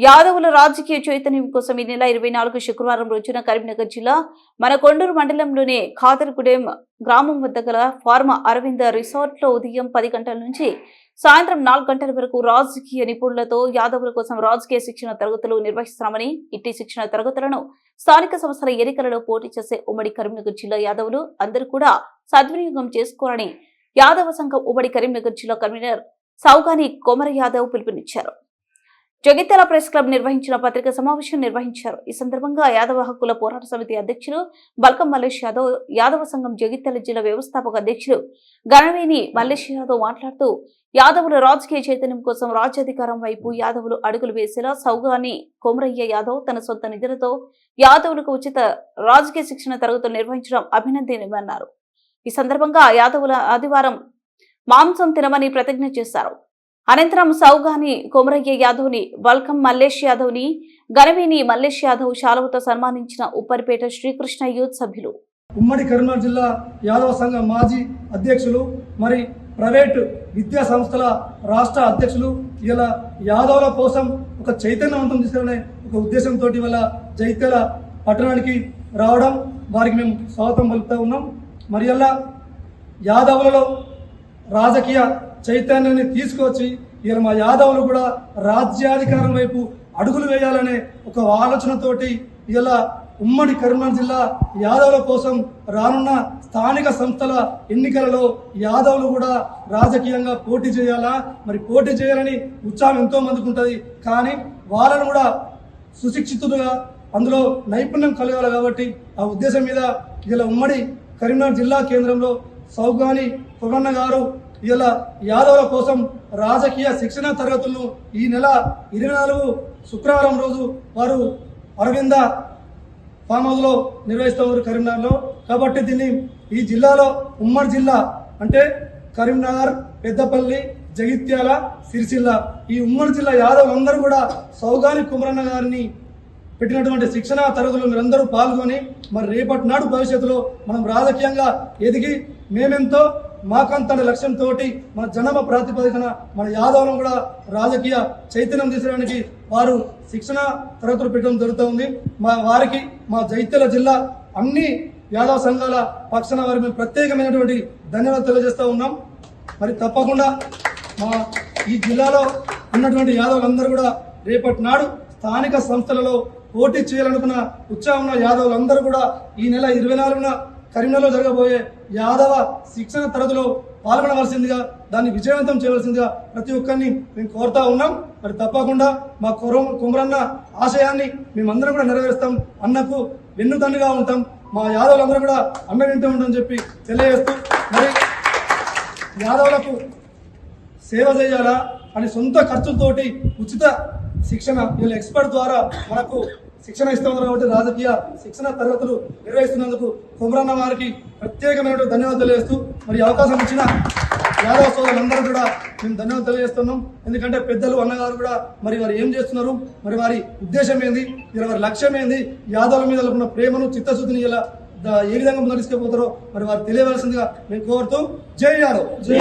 యాదవుల రాజకీయ చైతన్యం కోసం ఈ నెల ఇరవై నాలుగు శుక్రవారం రోజున కరీంనగర్ జిల్లా మన కొండూరు మండలంలోని ఖాదర్గుడెం గ్రామం వద్ద గల ఫార్మా అరవింద రిసార్ట్లో ఉదయం పది గంటల నుంచి సాయంత్రం నాలుగు గంటల వరకు రాజకీయ నిపుణులతో యాదవుల కోసం రాజకీయ శిక్షణ తరగతులు నిర్వహిస్తామని ఇట్టి శిక్షణ తరగతులను స్థానిక సంస్థల ఎన్నికలలో పోటీ చేసే ఉమ్మడి కరీంనగర్ జిల్లా యాదవులు అందరూ కూడా సద్వినియోగం చేసుకోవాలని యాదవ సంఘం ఉమ్మడి కరీంనగర్ జిల్లా కన్వీనర్ సౌగాని కొమర యాదవ్ పిలుపునిచ్చారు. జగిత్యాల ప్రెస్ క్లబ్ నిర్వహించిన పత్రికా సమావేశం నిర్వహించారు. ఈ సందర్భంగా యాదవ హక్కుల పోరాట సమితి అధ్యక్షులు బల్కం మల్లేష్ యాదవ్ యాదవ సంఘం జగిత్యాల జిల్లా వ్యవస్థాపక అధ్యక్షులు గణవేని మల్లేష్ యాదవ్ మాట్లాడుతూ యాదవుల రాజకీయ చైతన్యం కోసం రాజ్యాధికారం వైపు యాదవులు అడుగులు వేసేలా సౌగాని కొమరయ్య యాదవ్ తన సొంత నిధులతో యాదవులకు ఉచిత రాజకీయ శిక్షణ తరగతులు నిర్వహించడం అభినందనీయమన్నారు. ఈ సందర్భంగా యాదవుల ఆదివారం మాంసం తినమని ప్రతిజ్ఞ చేశారు. అనంతరం సౌగాని కొమరయ్య యాదవ్ని వల్కం మల్లేష్ యాదవ్ని గణవేని మల్లేష్ యాదవ్ శాలువతో సన్మానించిన ఉప్పరిపేట శ్రీకృష్ణ యూత్ సభ్యులు. ఉమ్మడి కరీంనగర్ జిల్లా యాదవ సంఘం మాజీ అధ్యక్షులు మరి ప్రైవేటు విద్యా సంస్థల రాష్ట్ర అధ్యక్షులు ఇలా యాదవుల కోసం ఒక చైతన్యవంతం తీసుకునే ఒక ఉద్దేశంతో వల్ల జైత్యాల పట్టణానికి రావడం వారికి మేము స్వాగతం పలుకుతూ ఉన్నాం. మరి అలా యాదవులలో రాజకీయ చైతన్యాన్ని తీసుకొచ్చి ఇలా మా యాదవులు కూడా రాజ్యాధికారం వైపు అడుగులు వేయాలనే ఒక ఆలోచనతోటి ఇలా ఉమ్మడి కరీంనగర్ జిల్లా యాదవుల కోసం రానున్న స్థానిక సంస్థల ఎన్నికలలో యాదవులు కూడా రాజకీయంగా పోటీ చేయాలా? మరి పోటీ చేయాలని ఉత్సాహం ఎంతో మందికి ఉంటుంది. కానీ వాళ్ళను కూడా సుశిక్షితులుగా అందులో నైపుణ్యం కలగాలి కాబట్టి ఆ ఉద్దేశం మీద ఇలా ఉమ్మడి కరీంనగర్ జిల్లా కేంద్రంలో సౌగాని కొగన్న గారు ఇలా యాదవుల కోసం రాజకీయ శిక్షణ తరగతులను ఈ నెల ఇరవై నాలుగు శుక్రవారం రోజు వారు అరవింద ఫామ్ హౌస్లో నిర్వహిస్తున్నారు కరీంనగర్లో. కాబట్టి దీన్ని ఈ జిల్లాలో ఉమ్మడి జిల్లా అంటే కరీంనగర్ పెద్దపల్లి జగిత్యాల సిరిసిల్ల ఈ ఉమ్మడి జిల్లా యాదవులందరూ కూడా సౌగాని కుమరన్న గారిని పెట్టినటువంటి శిక్షణ తరగతులు మీరందరూ పాల్గొని మరి రేపటి నాడు భవిష్యత్తులో మనం రాజకీయంగా ఎదిగి మేమెంతో మాకంతటి లక్ష్యంతో మన జనమ ప్రాతిపదికన మన యాదవులను కూడా రాజకీయ చైతన్యం తీసడానికి వారు శిక్షణ తరగతులు పెట్టడం జరుగుతుంది మా వారికి మా జైత్యాల జిల్లా అన్ని యాదవ సంఘాల పక్షాన వారికి మేము ప్రత్యేకమైనటువంటి ధన్యవాదాలు తెలియజేస్తూ ఉన్నాం. మరి తప్పకుండా మా ఈ జిల్లాలో ఉన్నటువంటి యాదవులందరూ కూడా రేపటి నాడు స్థానిక సంస్థలలో పోటీ చేయాలనుకున్న ఉత్సాహం ఉన్న యాదవులందరూ కూడా ఈ నెల ఇరవై నాలుగున కరీంనగర్లో జరగబోయే యాదవ శిక్షణ తరగతిలో పాల్గొనవలసిందిగా దాన్ని విజయవంతం చేయవలసిందిగా ప్రతి ఒక్కరిని మేము కోరుతా ఉన్నాం. మరి తప్పకుండా మా కురం కుమరన్న ఆశయాన్ని మేమందరం కూడా నెరవేరుస్తాం. అన్నకు వెన్నుదన్నుగా ఉంటాం. మా యాదవులందరూ కూడా అన్న వింటూ ఉంటామని చెప్పి తెలియజేస్తూ మరి యాదవులకు సేవ చేయాలా అని సొంత ఖర్చులతోటి ఉచిత శిక్షణ వీళ్ళ ఎక్స్పర్ట్ ద్వారా మనకు శిక్షణ ఇస్తున్నారు కాబట్టి రాజకీయ శిక్షణ తరగతులు నిర్వహిస్తున్నందుకు కుమరన్న వారికి ప్రత్యేకమైన ధన్యవాదాలు తెలియజేస్తూ మరి అవకాశం ఇచ్చిన యాదవ సోదరులందరూ కూడా మేము ధన్యవాదాలు తెలియజేస్తున్నాం. ఎందుకంటే పెద్దలు అన్నగారు కూడా మరి వారు ఏం చేస్తున్నారు? మరి వారి ఉద్దేశం ఏంది? మరి వారి లక్ష్యం ఏంది? యాదవుల మీద ఉన్న ప్రేమను చిత్తశుద్ధిని ఇలా ఏ విధంగా ముందు తీసుకుపోతారో మరి వారు తెలియవలసిందిగా మేము కోరుతూ జై యాదవ్. జై